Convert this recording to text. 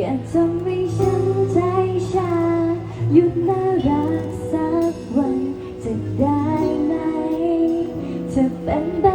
อย่าทำให้ฉันใจชา หยุดน่ารักสักวันจะได้ไหมเธอเป็น